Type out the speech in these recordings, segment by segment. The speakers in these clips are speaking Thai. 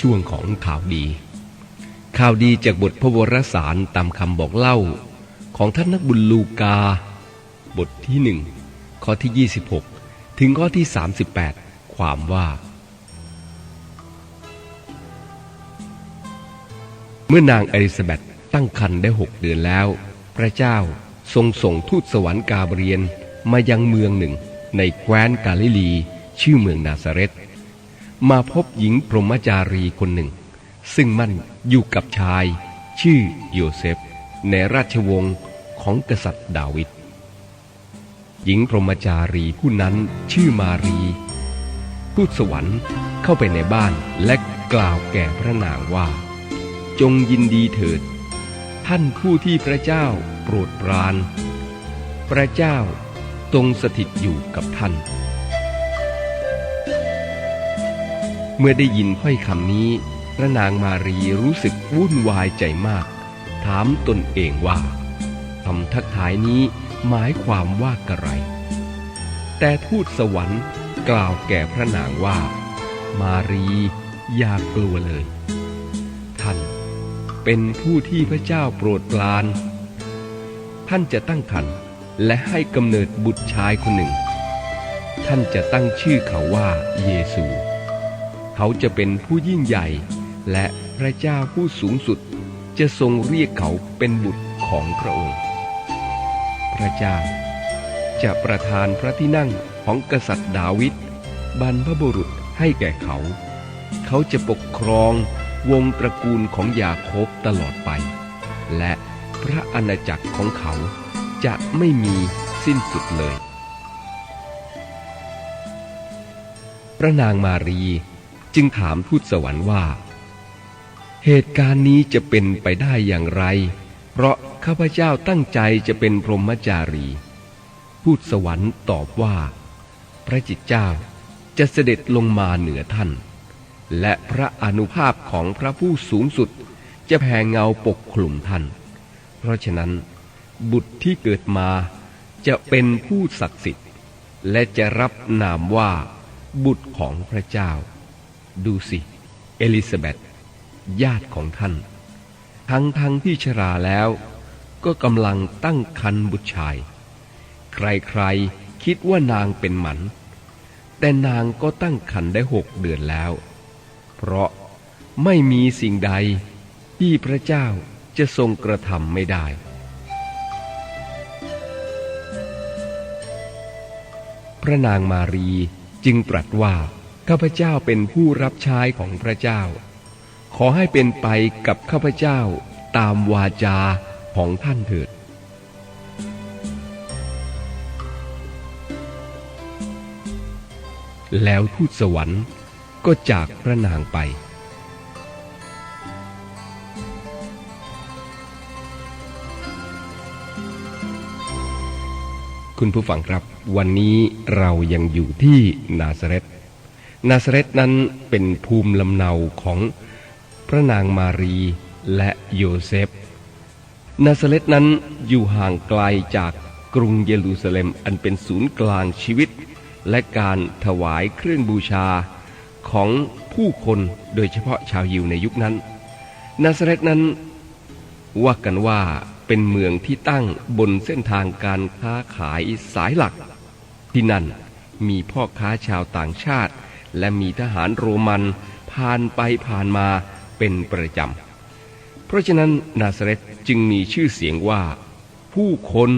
ช่วงของข่าวดี ข่าวดีจากบทพระวรสารตามคำบอกเล่า ของท่านนักบุญลูกา บทที่หนึ่งข้อที่ 26 ถึงข้อที่ 38 ความว่า เมื่อนางอลิซาเบธตั้งครรภ์ได้หกเดือนแล้ว พระเจ้าทรงส่งทูตสวรรค์กาเบรียนมายังเมืองหนึ่งในแคว้นกาลิลี ชื่อเมืองนาซาเรต มาพบหญิงพรหมจารีคนหนึ่ง ซึ่งมั่นอยู่กับชาย ชื่อโยเซฟ ในราชวงศ์ของกษัตริย์ดาวิดหญิงพรหมจารีผู้นั้นชื่อมารีทูตสวรรค์เข้าไปในบ้านและกล่าวแก่พระนางว่า จงยินดีเถิด ท่านผู้ที่พระเจ้าโปรดปราน พระเจ้าทรงสถิตอยู่กับท่าน เมื่อได้ยินถ้อยคำนี้ พระนางมารีรู้สึกวุ่นวายใจมาก ถามตนเองว่าคำทักทายนี้หมายความว่ากระไร แต่ทูตสวรรค์กล่าวแก่พระนางว่า มารีอย่ากลัวเลย ท่านเป็นผู้ที่พระเจ้าโปรดปราน ท่านจะตั้งครรภ์และให้กำเนิดบุตรชายคนหนึ่ง ท่านจะตั้งชื่อเขาว่าเยซู เขาจะเป็นผู้ยิ่งใหญ่ และพระเจ้าผู้สูงสุด จะทรงเรียกเขาเป็นบุตรของพระองค์ พระเจ้าจะประทานพระที่นั่งของกษัตริย์ดาวิดบรรพบุรุษให้แก่เขา เขาจะปกครองวงตระกูลของยาโคบตลอดไป และพระอาณาจักรของเขาจะไม่มีสิ้นสุดเลย พระนางมารี จึงถามทูตสวรรค์ว่า เหตุการณ์นี้จะเป็นไปได้อย่างไร เพราะข้าพเจ้าตั้งใจจะเป็นพรหมจารีทูตสวรรค์ตอบว่า พระจิตเจ้าจะเสด็จลงมาเหนือท่าน และพระอนุภาพของพระผู้สูงสุดจะแผ่เงาปกคลุมท่าน เพราะฉะนั้น บุตรที่เกิดมาจะเป็นผู้ศักดิ์สิทธิ์ และจะรับนามว่าบุตรของพระเจ้า ดูสิ เอลิซาเบธญาติของท่าน ทั้งทั้งที่ชราแล้ว ก็กำลังตั้งคันบุตรชาย ใครๆคิดว่านางเป็นหมัน แต่นางก็ตั้งคันได้หกเดือนแล้ว เพราะไม่มีสิ่งใดที่พระเจ้าจะทรงกระทำไม่ได้ พระนางมารีจึงตรัสว่า ข้าพเจ้าเป็นผู้รับใช้ของพระเจ้า ขอให้เป็นไปกับข้าพเจ้าตามวาจาของท่านเถิด แล้วทูตสวรรค์ก็จากพระนางไป คุณผู้ฟังครับวันนี้เรายังอยู่ที่นาซาเรต นาซาเรตนั้นเป็นภูมิลำเนาของพระนางมารีและโยเซฟ นาซาเรตนั้นอยู่ห่างไกลจากกรุงเยรูซาเล็มอันเป็นศูนย์กลางชีวิต และการถวายเครื่องบูชาของผู้คนโดยเฉพาะชาวยิวในยุคนั้น นาซาเรตนั้นว่ากันว่าเป็นเมืองที่ตั้งบนเส้นทางการค้าขายสายหลัก ที่นั่นมีพ่อค้าชาวต่างชาติ และมีทหารโรมันผ่านไปผ่านมาเป็นประจำ เพราะฉะนั้นนาซาเรตจึงมีชื่อเสียงว่า ผู้คน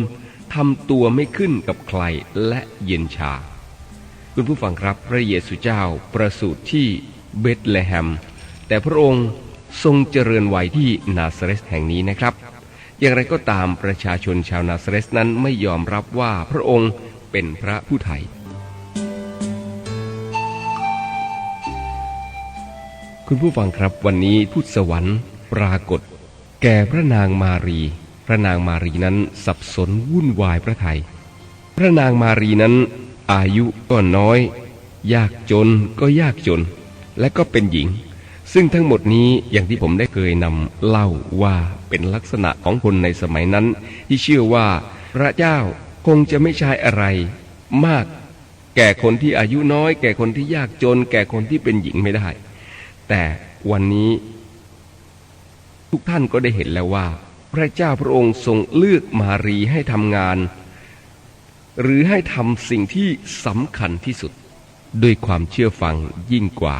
ทำตัวไม่ขึ้นกับใครและเย็นชา คุณผู้ฟังครับพระเยซูเจ้าประสูติที่เบธเลแฮม แต่พระองค์ทรงเจริญวัยที่นาซาเรตแห่งนี้นะครับ อย่างไรก็ตามประชาชนชาวนาซาเรตนั้นไม่ยอมรับว่าพระองค์เป็นพระผู้ไท คุณผู้ฟังครับวันนี้ทูตสวรรค์ปรากฏ แก่พระนางมารี พระนางมารีนั้นสับสนวุ่นวายพระไทย พระนางมารีนั้น อายุก็น้อย ยากจนก็ยากจน และก็เป็นหญิง ซึ่งทั้งหมดนี้อย่างที่ผมได้เคยนำเล่าว่าเป็นลักษณะของคนในสมัยนั้น ที่เชื่อว่าพระเจ้าคงจะไม่ใช้อะไรมาก แก่คนที่อายุน้อย แก่คนที่ยากจน แก่คนที่เป็นหญิงไม่ได้ แต่วันนี้ ทุกท่านก็ได้เห็นแล้วว่า พระเจ้าพระองค์ทรงเลือกมารีให้ทำงาน หรือให้ทำสิ่งที่สำคัญที่สุด ด้วยความเชื่อฟังยิ่งกว่า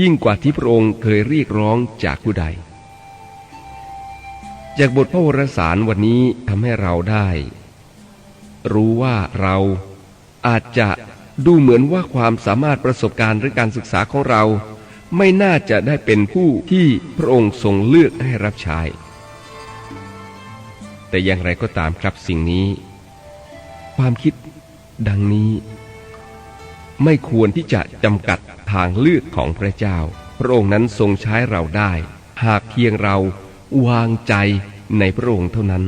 ยิ่งกว่าที่พระองค์เคยเรียกร้องจากผู้ใด จากบทพระวรสารวันนี้ทำให้เราได้ รู้ว่าเราอาจจะดูเหมือนว่าความสามารถประสบการณ์หรือการศึกษาของเรา ไม่น่าจะได้เป็นผู้ที่พระองค์ทรงเลือกให้รับใช้ แต่อย่างไรก็ตามครับสิ่งนี้ ความคิดดังนี้ ไม่ควรที่จะจำกัดทางเลือกของพระเจ้า พระองค์นั้นทรงใช้เราได้ หากเพียงเราวางใจในพระองค์เท่านั้น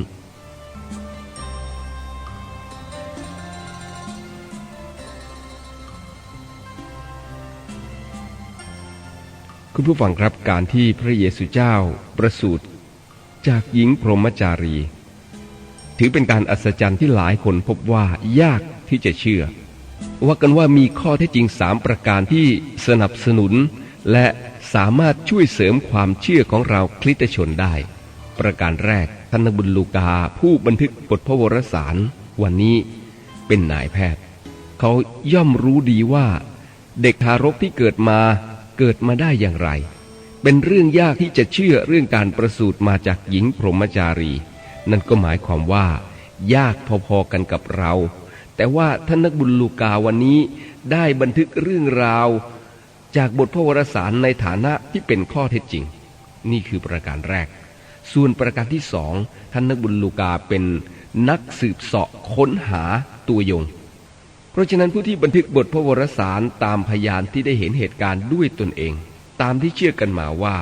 คุณผู้ฟังครับการที่พระเยซูเจ้าประสูติจากหญิงพรหมจารี ถือเป็นการอัศจรรย์ที่หลายคนพบว่ายากที่จะเชื่อ ว่ากันว่ามีข้อเท็จจริงสามประการที่สนับสนุน และสามารถช่วยเสริมความเชื่อของเราคริสตชนได้ ประการแรกท่านนบุญลูกาผู้บันทึกบทพระวรสาร วันนี้เป็นนายแพทย์ เขาย่อมรู้ดีว่า เด็กทารกที่เกิดมา เกิดมาได้อย่างไร เป็นเรื่องยากที่จะเชื่อเรื่องการประสูติมาจากหญิงพรหมจารี นั่นก็หมายความว่า ยากพอๆกันกับเรา แต่ว่าท่านนักบุญลูกาวันนี้ได้บันทึกเรื่องราว จากบทพระวรสารในฐานะที่เป็นข้อเท็จจริง นี่คือประการแรก ส่วนประการที่สองท่านนักบุญลูกาเป็นนักสืบเสาะค้นหาตัวยง ราะฉะนั้นผู้ที่บันทึกบทพระวรสารตามพยานที่ได้เห็นเหตุการณ์ด้วยตนเอง ตามที่เชื่อกันมาว่า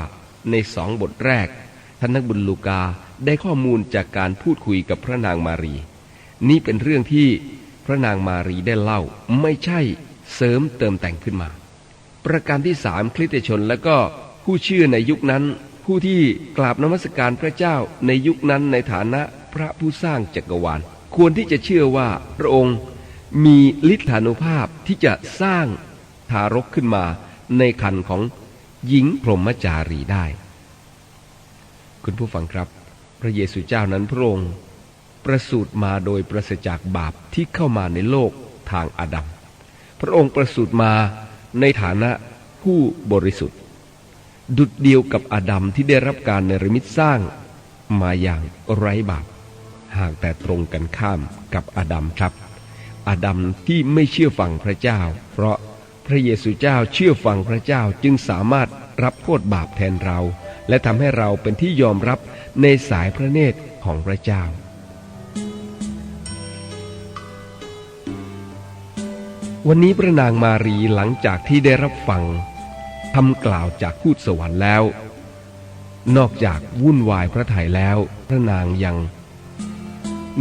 ในสองบทแรกท่านนักบุญลูกาได้ข้อมูลจากการพูดคุยกับพระนางมารี นี่เป็นเรื่องที่พระนางมารีได้เล่าไม่ใช่เสริมเติมแต่งขึ้นมา ประการที่สามคริสตชนและก็ผู้เชื่อในยุคนั้น ผู้ที่กราบนมัสการพระเจ้าในยุคนั้นในฐานะพระผู้สร้างจักรวาล ควรที่จะเชื่อว่าพระองค์ มีฤทธานุภาพที่จะสร้างทารกขึ้นมาในคันของหญิงพรหมจารีได้ คุณผู้ฟังครับ พระเยซูเจ้านั้นพระองค์ประสูติมาโดยประสจากบาปที่เข้ามาในโลกทางอาดัม พระองค์ประสูติมาในฐานะผู้บริสุทธิ์ ดุดเดียวกับอาดัมที่ได้รับการเนรมิตสร้างมาอย่างไร้บาป ห่างแต่ตรงกันข้ามกับอาดัมครับ อาดัมที่ไม่เชื่อฟังพระเจ้า เพราะพระเยซูเจ้าเชื่อฟังพระเจ้าจึงสามารถรับโทษบาปแทนเรา และทำให้เราเป็นที่ยอมรับในสายพระเนตรของพระเจ้า วันนี้พระนางมารีหลังจากที่ได้รับฟังคำกล่าวจากทูตสวรรค์แล้ว นอกจากวุ่นวายพระทัยแล้ว พระนางยัง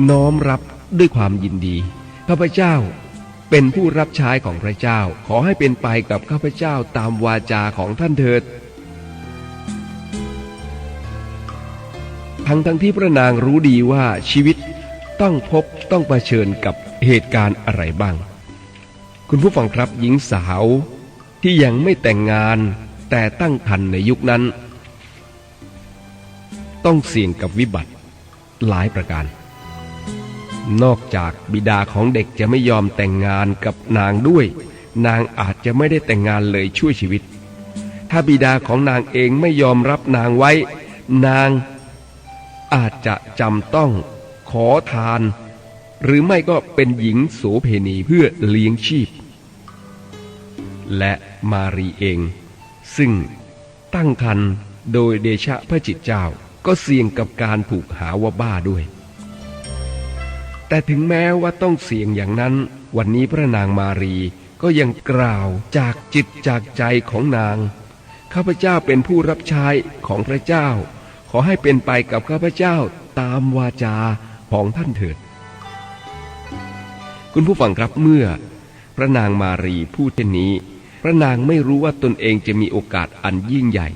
น้อมรับด้วยความยินดี ข้าพเจ้าเป็นผู้รับใช้ของพระเจ้า ขอให้เป็นไปกับข้าพเจ้าตามวาจาของท่านเถิด ทั้งทั้งที่พระนางรู้ดีว่าชีวิตต้องพบต้องเผชิญกับเหตุการณ์อะไรบ้าง คุณผู้ฟังครับหญิงสาวที่ยังไม่แต่งงานแต่ตั้งครรภ์ในยุคนั้น ต้องเสี่ยงกับวิบัติหลายประการ นอกจากบิดาของเด็กจะไม่ยอมแต่งงานกับนางด้วย นางอาจจะไม่ได้แต่งงานเลยช่วยชีวิต ถ้าบิดาของนางเองไม่ยอมรับนางไว้ นางอาจจะจำต้องขอทาน หรือไม่ก็เป็นหญิงโสเพณีเพื่อเลี้ยงชีพ และมารีเอง ซึ่งตั้งครรภ์โดยเดชะพระจิตเจ้าก็เสี่ยงกับการถูกหาว่าบ้าด้วย แต่ถึงแม้ว่าต้องเสี่ยงอย่างนั้น วันนี้พระนางมารีก็ยังกล่าวจากจิตจากใจของนาง ข้าพเจ้าเป็นผู้รับใช้ของพระเจ้า ขอให้เป็นไปกับข้าพเจ้าตามวาจาของท่านเถิด คุณผู้ฟังครับเมื่อ พระนางมารีพูดเช่นนี้ พระนางไม่รู้ว่าตนเองจะมีโอกาสอันยิ่งใหญ่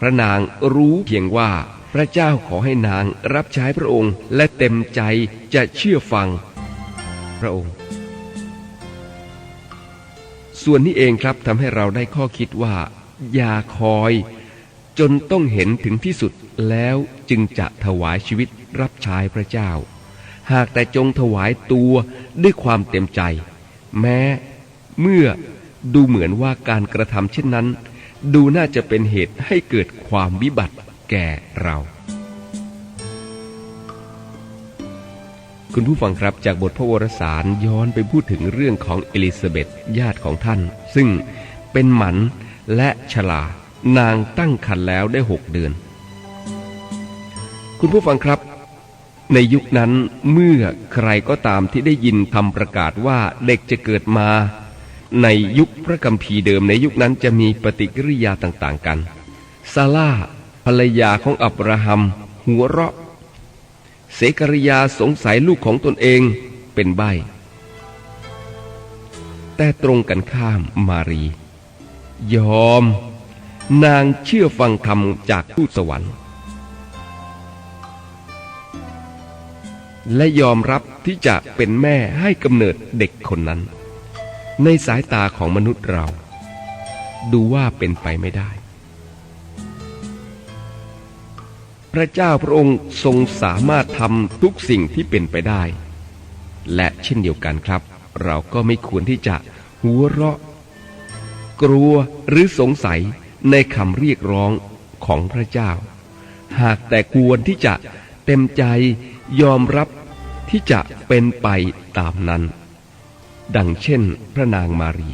พระนางรู้เพียงว่า พระเจ้าขอให้นางรับใช้พระองค์และเต็มใจจะเชื่อฟัง พระองค์ ส่วนนี้เองครับทำให้เราได้ข้อคิดว่า อย่าคอย จนต้องเห็นถึงที่สุดแล้วจึงจะถวายชีวิตรับใช้พระเจ้า หากแต่จงถวายตัวด้วยความเต็มใจ แม้เมื่อดูเหมือนว่าการกระทำเช่นนั้น ดูน่าจะเป็นเหตุให้เกิดความวิบัติ แก่เรา คุณผู้ฟังครับจากบทพระวรสารย้อนไปพูดถึงเรื่องของเอลิซาเบธญาติของท่าน ซึ่งเป็นหมันและชลานางตั้งครรภ์แล้วได้หกเดือน คุณผู้ฟังครับ ในยุคนั้นเมื่อใครก็ตามที่ได้ยินคำประกาศว่าเด็กจะเกิดมา ในยุคพระกัมภีเดิมในยุคนั้นจะมีปฏิกิริยาต่างๆกัน ซาร่า รรยาของอับราฮัม หัวเราะเสกริยาสงสัยลูกของตนเองเป็นใบ แต่ตรงกันข้ามมารี ยอม นางเชื่อฟังคำจากทูตสวรรค์ และยอมรับที่จะเป็นแม่ให้กำเนิดเด็กคนนั้น ในสายตาของมนุษย์เรา ดูว่าเป็นไปไม่ได้ พระเจ้าพระองค์ทรงสามารถทำทุกสิ่งที่เป็นไปได้ และเช่นเดียวกันครับ เราก็ไม่ควรที่จะหัวเราะ กลัวหรือสงสัยในคำเรียกร้องของพระเจ้า หากแต่ควรที่จะเต็มใจยอมรับที่จะเป็นไปตามนั้น ดังเช่นพระนางมารี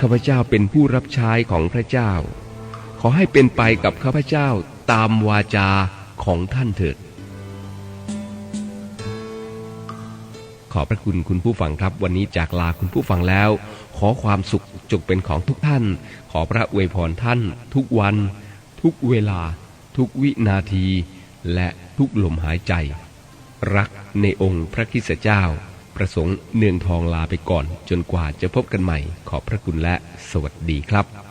ข้าพเจ้าเป็นผู้รับใช้ของพระเจ้า ขอให้เป็นไปกับข้าพเจ้า ตามวาจาของท่านเถิด ขอพระคุณคุณผู้ฟังครับ วันนี้จากลาคุณผู้ฟังแล้ว ขอความสุขจงเป็นของทุกท่าน ขอพระอวยพรท่าน ทุกวัน ทุกเวลา ทุกวินาที และทุกลมหายใจ รักในองค์พระคิสเจ้า ประสงค์เนืองทองลาไปก่อน จนกว่าจะพบกันใหม่ ขอพระคุณและสวัสดีครับ